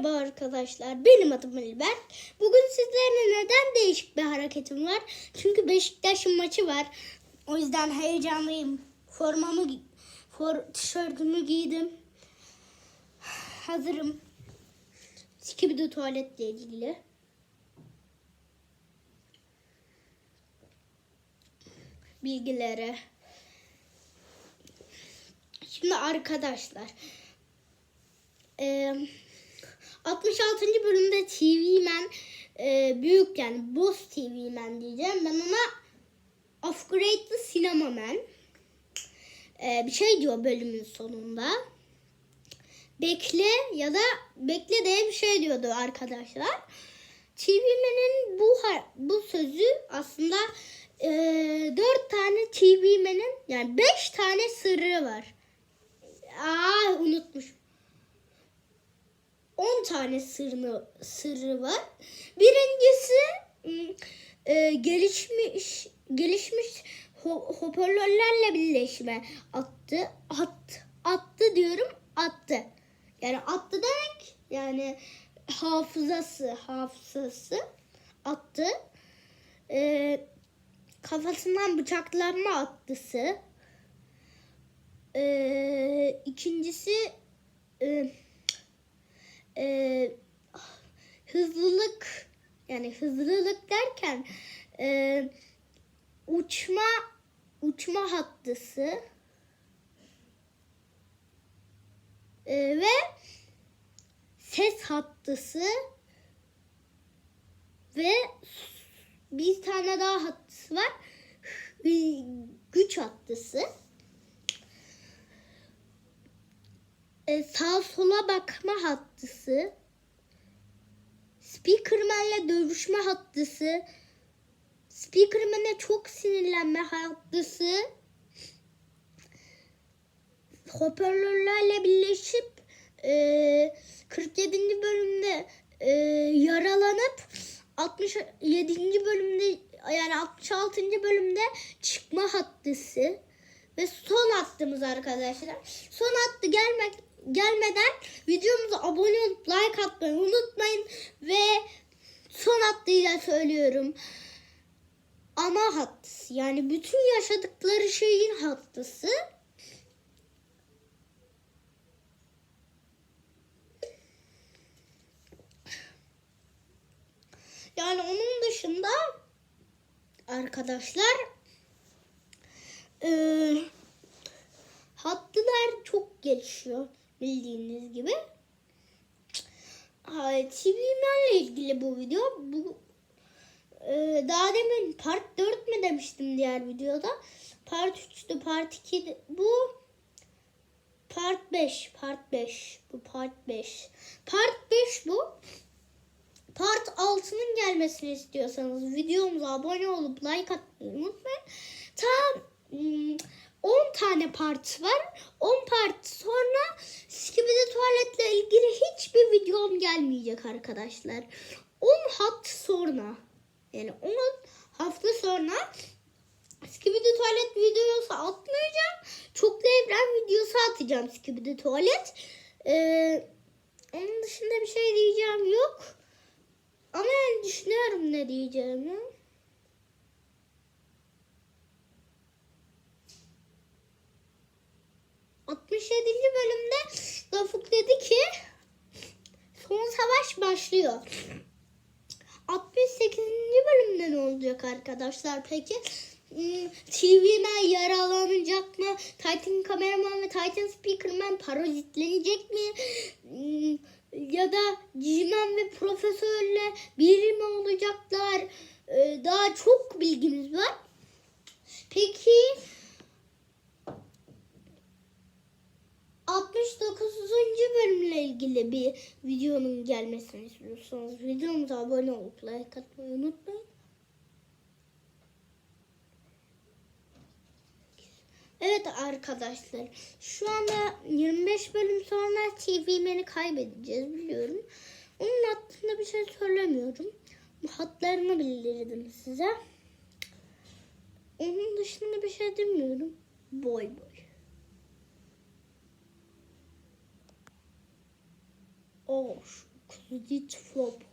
Merhaba arkadaşlar, benim adım İlber. Bugün sizlerle neden değişik bir hareketim var? Çünkü Beşiktaş'ın maçı var. O yüzden heyecanlıyım. Formamı, for, tişörtümü giydim. Hazırım. Skibidi tuvaletle ilgili. Bilgilere. Şimdi arkadaşlar. Eee 66. bölümde TV Man e, büyük yani Boss TV Man diyeceğim. Ben ona Upgrade'lı Sinema Man. E, bir şey diyor bölümün sonunda. Bekle ya da bekle diye bir şey diyordu arkadaşlar. TV Man'in bu bu sözü aslında e, 4 tane TV Man'in yani 5 tane sırrı var. Aa unutmuşum. 10 tane sırrı, sırrı var. Birincisi ım, e, gelişmiş gelişmiş ho- hoparlörlerle birleşme attı. At, attı diyorum attı. Yani attı demek yani hafızası hafızası attı. E, kafasından bıçaklanma attısı. E, ikincisi e, hızlılık yani hızlılık derken e, uçma uçma hattısı e, ve ses hattısı ve bir tane daha hattısı var güç hattısı. E, sağ sola bakma hattısı, Speakerman'le dövüşme hattısı, Speakerman'e çok sinirlenme hattısı, hoparlörlerle birleşip e, 47. bölümde e, yaralanıp 67. bölümde yani 66. bölümde çıkma hattısı ve son hattımız arkadaşlar. Son hattı gelmek gelmeden videomuza abone olup like atmayı unutmayın ve son hattıyla söylüyorum. Ana hattısı yani bütün yaşadıkları şeyin hattısı. Yani onun dışında arkadaşlar eee hattılar çok gelişiyor bildiğiniz gibi. TV'lerle ilgili bu video. Bu e, daha demin part 4 mü demiştim diğer videoda. Part 3'tü, part 2 bu part 5, part 5. Bu part 5. Part 5 bu. Part 6'nın gelmesini istiyorsanız videomuza abone olup like atmayı unutmayın. Tam hmm, 10 tane part var. 10 part sonra Skibidi tuvaletle ilgili hiçbir videom gelmeyecek arkadaşlar. 10 hafta sonra yani 10 hafta sonra Skibidi tuvalet videosu atmayacağım. Çoklu evren videosu atacağım Skibidi tuvalet. Ee, onun dışında bir şey diyeceğim yok. Ama yani düşünüyorum ne diyeceğimi. ...67. bölümde Rafık dedi ki... ...son savaş başlıyor. 68. bölümde ne olacak arkadaşlar peki? Hmm, TV'den yaralanacak mı? Titan kameraman ve Titan speakerman parazitlenecek mi? Hmm, ya da G-Man ve Profesörle biri mi olacaklar? Ee, daha çok bilgimiz var. Peki 69. bölümle ilgili bir videonun gelmesini istiyorsanız videomuza abone olup like atmayı unutmayın. Evet arkadaşlar şu anda 25 bölüm sonra TV Man'i kaybedeceğiz biliyorum. Onun hakkında bir şey söylemiyorum. Hatlarını bildirdim size. Onun dışında bir şey demiyorum. Boy boy. Şu Reddit flop.